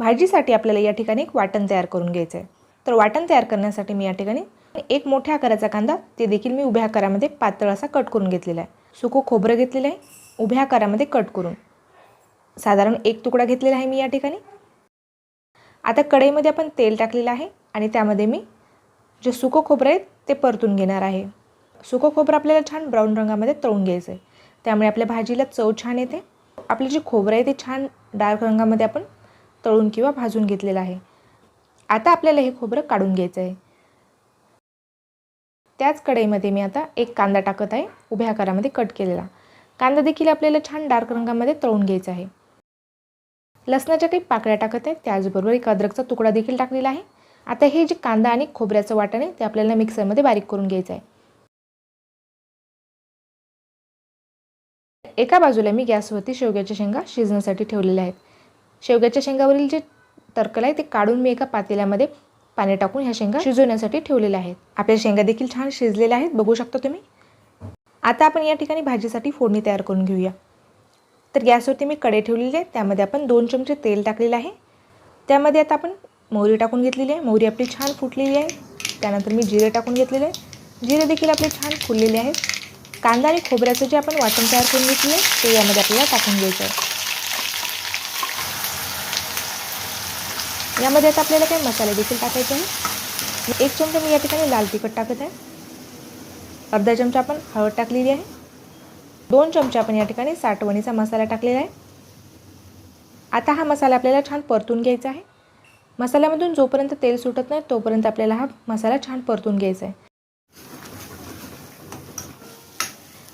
भाजीसाठी आपल्याला या ठिकाणी एक वाटण तयार करून घ्यायचं आहे. तर वाटण तयार करण्यासाठी मी या ठिकाणी एक मोठ्या आकाराचा कांदा ते देखील मी उभ्या आकारामध्ये पातळ असा कट करून घेतलेला आहे. सुकं खोबरं घेतलेलं आहे उभ्या आकारामध्ये कट करून. साधारण एक तुकडा घेतलेला आहे मी या ठिकाणी. आता कढईमध्ये आपण तेल टाकलेलं आहे आणि त्यामध्ये मी जे सुकं खोबरं आहे ते परतून घेणार आहे. सुकं खोबरं आपल्याला छान ब्राऊन रंगामध्ये तळून घ्यायचं आहे. त्यामुळे आपल्या भाजीला चव छान येते. आपले जे खोबरं आहे ते छान डार्क रंगामध्ये आपण तळून किंवा भाजून घेतलेलं आहे. आता आपल्याला हे खोबरं काढून घ्यायचं आहे. त्याच कढईमध्ये मी आता एक कांदा टाकत आहे. उभ्या आकारामध्ये कट केलेला. कांदा देखील आपल्याला छान डार्क रंगामध्ये तळून घ्यायचा आहे. लसणाच्या काही पाकळ्या टाकत आहे. त्याचबरोबर एक अद्रकचा तुकडा देखील टाकलेला आहे. आता हे जे कांदा आणि खोबऱ्याचं वाटण आहे ते आपल्याला मिक्सरमध्ये बारीक करून घ्यायचं आहे. एका बाजूला मी गॅसवरती शेवग्याच्या शेंगा शिजण्यासाठी ठेवलेल्या आहेत. शेवग्याच्या शेंगावरील जे तरकल आहे ते काढून मी एका पातेल्यामध्ये पाणी टाकून ह्या शेंगा शिजवण्यासाठी ठेवलेल्या आहेत. आपल्या शेंगा देखील छान शिजलेल्या आहेत बघू शकता तुम्ही. आता आपण या ठिकाणी भाजीसाठी फोडणी तयार करून घेऊया. तर गॅसवरती मी कडे ठेवलेली आहे त्यामध्ये आपण दोन चमचे तेल टाकलेलं आहे. त्यामध्ये आता आपण मोहरी टाकून घेतलेली आहे. मोहरी आपली छान फुटलेली आहे. त्यानंतर मी जिरे टाकून घेतलेले आहे जिरे देखील आपले छान फुललेले आहेत. कांदा आणि खोबऱ्याचं जे आपण वाटण तयार करून घेतलं आहे ते यामध्ये आपल्याला टाकून घ्यायचं आहे. यामध्ये आता आपल्याला काही मसाले देखील टाकायचे आहे एक चमचा मी या ठिकाणी लाल तिखट टाकत आहे. अर्धा चमचा आपण हळद टाकलेली आहे. दोन चमचे आपण या ठिकाणी साठवणीचा मसाला टाकलेला आहे. आता हा मसाला आपल्याला छान परतून घ्यायचा आहे. मसाल्यामधून जोपर्यंत तेल सुटत नाही तोपर्यंत आपल्याला हा मसाला छान परतून घ्यायचा आहे.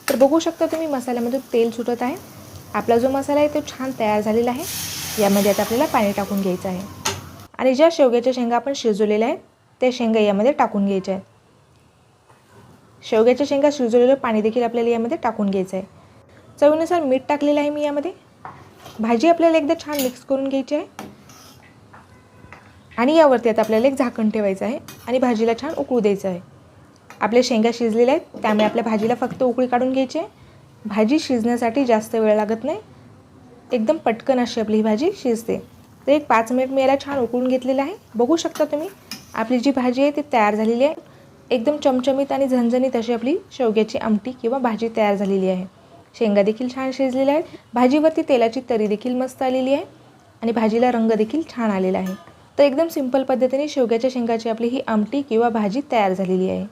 तर बघू शकता तुम्ही मसाल्यामधून तेल सुटत आहे. आपला जो मसाला आहे तो छान तयार झालेला आहे. यामध्ये आता आपल्याला पाणी टाकून घ्यायचं आहे. आणि ज्या शेवग्याच्या शेंगा आपण शिजवलेल्या आहेत त्या शेंगा यामध्ये टाकून घ्यायच्या आहेत. शेवग्याच्या शेंगा शिजवलेलं पाणी देखील आपल्याला यामध्ये टाकून घ्यायचं आहे. चवीनुसार मीठ टाकलेलं आहे मी यामध्ये. भाजी आपल्याला एकदा छान मिक्स करून घ्यायची आहे. आणि यावरती आता आपल्याला एक झाकण ठेवायचं आहे आणि भाजीला छान उकळू द्यायचं आहे. आपल्या शेंगा शिजलेल्या आहेत त्यामुळे आपल्या भाजीला फक्त उकळी काढून घ्यायची आहे. भाजी शिजण्यासाठी जास्त वेळ लागत नाही. एकदम पटकन अशी आपली ही भाजी शिजते. तर एक पाच मिनिट मी याला छान उकळून घेतलेलं आहे. बघू शकता तुम्ही आपली जी भाजी आहे ती तयार झालेली आहे. एकदम चमचमीत आणि झणझणीत अशी आपली शेवग्याची आमटी किंवा भाजी तयार झालेली आहे. शेंगा देखील छान शिजलेल्या आहेत. भाजीवरती तेलाची तरी देखील मस्त आलेली आहे आणि भाजीला रंग देखील छान आलेला आहे. तर एकदम सिंपल पद्धतीने शेवग्याच्या शेंगाची आपली ही आमटी किंवा भाजी तयार झालेली आहे.